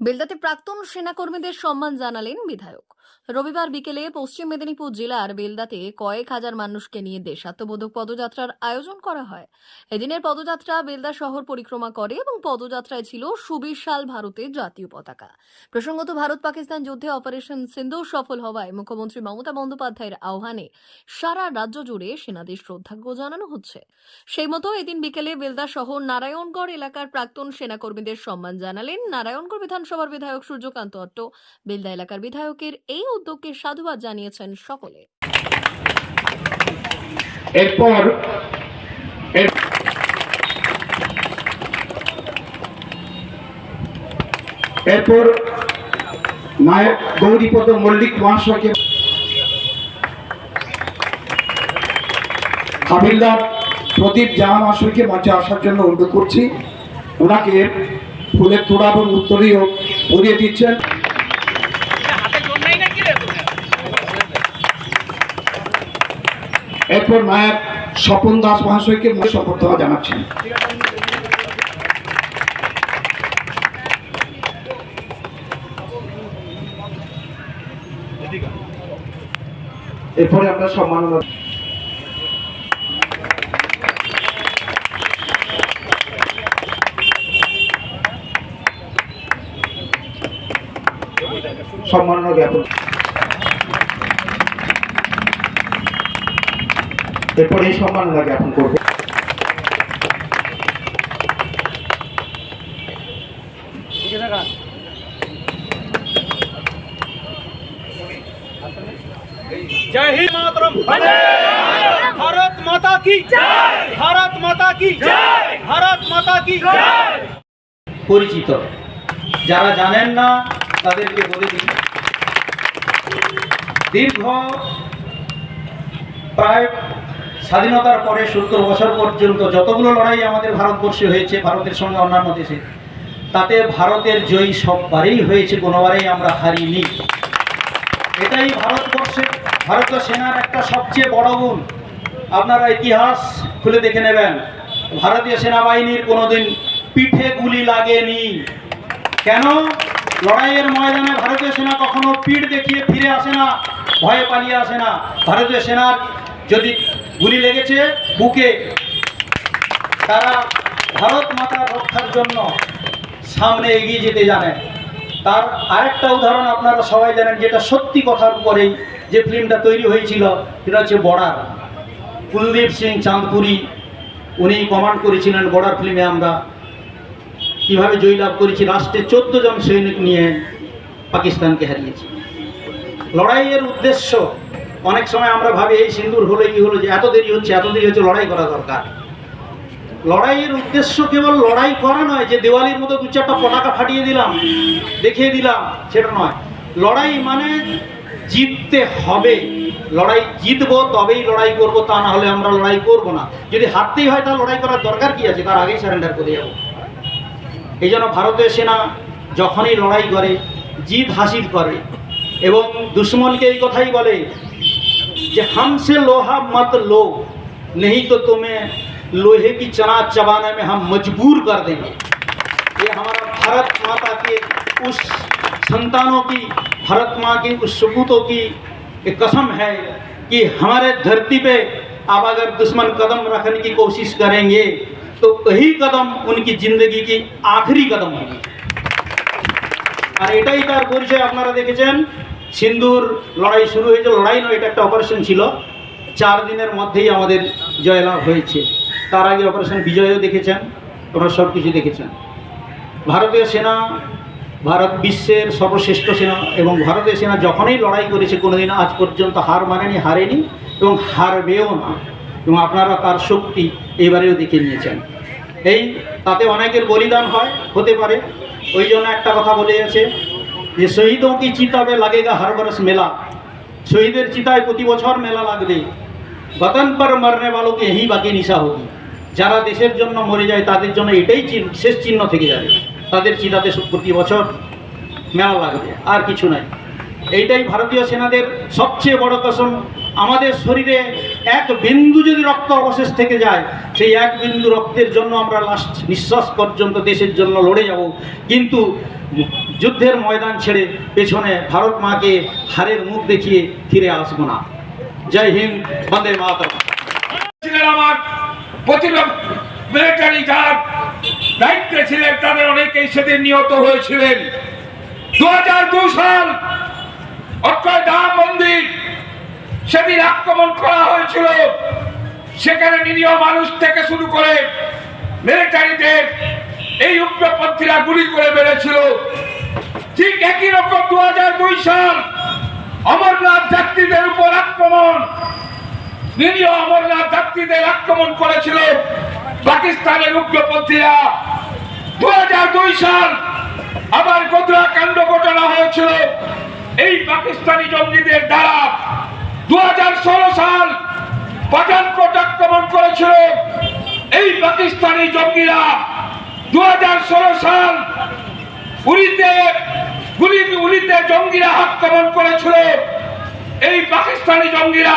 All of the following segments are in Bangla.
বেলদাতে প্রাক্তন সেনাকর্মীদের সম্মান জানালেন বিধায়ক। রবিবার বিকেলে পশ্চিম মেদিনীপুর জেলার বেলদাতে কয়েক হাজার মানুষকে নিয়ে দেশাত্মবোধক পদযাত্রার আয়োজন করা হয়। এদিনের পদযাত্রা বেলদা শহর পরিক্রমা করে এবং পদযাত্রায় ছিল সুবিশাল ভারতের জাতীয় পতাকা। প্রসঙ্গত ভারত পাকিস্তান যুদ্ধে অপারেশন সিন্দুর সফল হওয়ায় মুখ্যমন্ত্রী মমতা বন্দ্যোপাধ্যায়ের আহ্বানে সারা রাজ্য জুড়ে সেনাদের শ্রদ্ধাজ্ঞ জানানো হচ্ছে। সেই মতো এদিন বিকেলে বেলদা শহর নারায়ণগড় এলাকার প্রাক্তন সেনাকর্মীদের সম্মান জানালেন নারায়ণগড় বিধানসভার বিধায়ক সূর্যকান্ত অট্ট, বেলদা এলাকার বিধায়কের এই উদ্যোগকে সাধুবাদ জানিয়েছেন সকলে। এরপর এর- এরপর নায়ক গৌরীপদ মল্লিক মহাশয়কে হাবিলদার প্রদীপ জাহা মহাশয়কে মঞ্চে আসার জন্য অনুরোধ করছি। ওনাকে ফুলের তোড়া এবং উত্তরীয় পরিয়ে দিচ্ছেন। এরপর নায়ক স্বপন দাস মহাশয়কে শপথ জানাচ্ছেন। এরপরে আমরা সম্মাননা সম্মাননা জ্ঞাপন। এরপরে এই সম্মাননা জ্ঞাপন করব। পরিচিত। যারা জানেন না তাদেরকে বলে দিচ্ছি দীর্ঘ প্রায় স্বাধীনতার পরে সত্তর বছর পর্যন্ত যতগুলো লড়াই আমাদের ভারতবর্ষে হয়েছে, ভারতের সঙ্গে অন্যান্য দেশে, তাতে ভারতের জয়ী সববারেই হয়েছে, কোনোবারেই আমরা হারিনি। এটাই ভারতবর্ষের ভারতীয় সেনার একটা সবচেয়ে বড় গুণ। আপনারা ইতিহাস খুলে দেখে নেবেন, ভারতীয় সেনাবাহিনীর কোনোদিন পিঠে গুলি লাগেনি। কেন? লড়াইয়ের ময়দানে ভারতীয় সেনা কখনো পিঠ দেখিয়ে ফিরে আসে না। ভয়ে পালিয়ে আসে না। ভারতীয় সেনার যদি গুলি লেগেছে বুকে, তারা ভারত মাতা রক্ষার জন্য সামনে এগিয়ে যেতে জানে। তার আরেকটা উদাহরণ আপনারা সবাই জানেন, যেটা সত্যি কথার উপরেই যে ফিল্মটা তৈরি হয়েছিল, সেটা হচ্ছে বর্ডার। কুলদীপ সিং চাঁদপুরি উনি কমান্ড করেছিলেন বর্ডার ফিল্মে। আমরা কীভাবে জয়লাভ করেছি রাষ্ট্রে চোদ্দ জন সৈনিক নিয়ে পাকিস্তানকে হারিয়েছি। লড়াইয়ের উদ্দেশ্য, অনেক সময় আমরা ভাবি, এই সিন্দুর হলো কি হলো যে এত দেরি হচ্ছে, এত দেরি হচ্ছে, লড়াই করা দরকার। লড়াইয়ের উদ্দেশ্য কেবল লড়াই করা নয়, যে দেওয়ালির মতো দু চারটা পতাকা ফাটিয়ে দিলাম, দেখিয়ে দিলাম, সেটা নয়। লড়াই মানে জিততে হবে। লড়াই জিতবো, তবেই লড়াই করব, তা না হলে আমরা লড়াই করব না। যদি হারতেই হয়, তাহলে লড়াই করার দরকার কি আছে? তার আগেই সারেন্ডার করে যাব। এই জন্য ভারতীয় সেনা যখনই লড়াই করে, জিত হাসিল করে এবং দুশ্মনকে এই কথাই বলে যে हमसे लोहा मत लो नहीं तो तुम्हें लोहे की चना चबाने में हम मजबूर कर देंगे ये हमारा भारत माता के उस संतानों की भारत माँ की उस सपूतों की एक कसम है कि हमारे धरती पे अब अगर दुश्मन कदम रखने की कोशिश करेंगे तो वही कदम उनकी जिंदगी की आखिरी कदम होगी আর এটাই তার পরিচয়, আপনারা দেখেছেন। সিন্ধুর লড়াই শুরু হয়েছে, লড়াই নয়, এটা একটা অপারেশন ছিল। চার দিনের মধ্যেই আমাদের জয়লাভ হয়েছে। তার আগে অপারেশন বিজয়ও দেখেছেন ওরা সব কিছু দেখেছেন। ভারতীয় সেনা, ভারত বিশ্বের সর্বশ্রেষ্ঠ সেনা এবং ভারতীয় সেনা যখনই লড়াই করেছে, কোনোদিন আজ পর্যন্ত হার মানেনি, হারেনি এবং হারবেও না। এবং আপনারা তার শক্তি এবারেও দেখে নিয়েছেন। এই তাতে অনেকের বলিদান হয়, হতে পারে। ওই জন্য একটা কথা বলে গেছে যে, শহীদও কি চিতাবে লাগেগা হর বরস মেলা? শহীদের চিতায় প্রতি বছর মেলা লাগবে। বতন পর মরনে বালো কি এই বাকি নিশা হোগি। যারা দেশের জন্য মরে যায়, তাদের জন্য এটাই শেষ চিহ্ন থেকে যাবে। তাদের চিতাতে প্রতি বছর মেলা লাগবে, আর কিছু নাই। এইটাই ভারতীয় সেনাদের সবচেয়ে বড় কসম। আমাদের শরীরে এক বিন্দু যদি রক্ত অবশেষ থেকে যায়, সেই এক বিন্দু রক্তের জন্য আমরা লাস্ট নিঃশ্বাস পর্যন্ত দেশের জন্য লড়ে যাব। কিন্তু যুদ্ধের ময়দান ছেড়ে পেছনে ভারত মাকে হারের মুখ দেখিয়ে ফিরে আসব না। জয় হিন্দ, বন্দে মাতরম। ছিলেন আমার দায়িত্বে ছিলেন, তাদের অনেকেই সেদিন নিহত হয়েছিলেন। দু সাল অক্ষয় মন্দির সেদিন আক্রমণ করা হয়েছিল। সেখানে নিরীহ মানুষ থেকে শুরু করে মিলিটারিদের এই উগ্রপন্থীরা গুলি করে মেরেছিল। ঠিক একই রকম দু দুই সাল অমরনাথ যাত্রীদের উপর আক্রমণ। নিরীহ অমরনাথ যাত্রীদের আক্রমণ করেছিল পাকিস্তানের উগ্রপন্থীরা। দু হাজার দুই সাল আবার গোদরা কাণ্ড ঘটনা হয়েছিল। এই পাকিস্তানি জঙ্গিদের দ্বারা দু হাজার ষোলো সাল পাঠানকোট আক্রমণ করেছিল এই পাকিস্তানি জঙ্গিরা। দু হাজার ষোলো সাল উড়িতে গুলি উড়িতে জঙ্গিরা আক্রমণ করেছিল এই পাকিস্তানি জঙ্গিরা।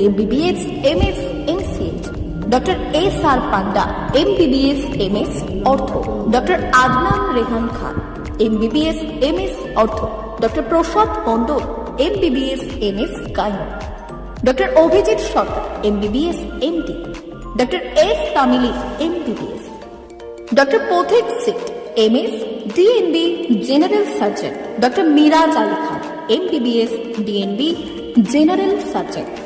MBBS MS MCh doctor S R Panda MBBS MS ortho doctor Adnan Rehan Khan MBBS MS ortho doctor Prasad Mondal MBBS MS gynae doctor Abhijit Sarkar MBBS MD doctor S Tamili MBBS doctor Pathik Sit MS DNB general surgeon doctor Miraj Ali Khan MBBS DNB general surgeon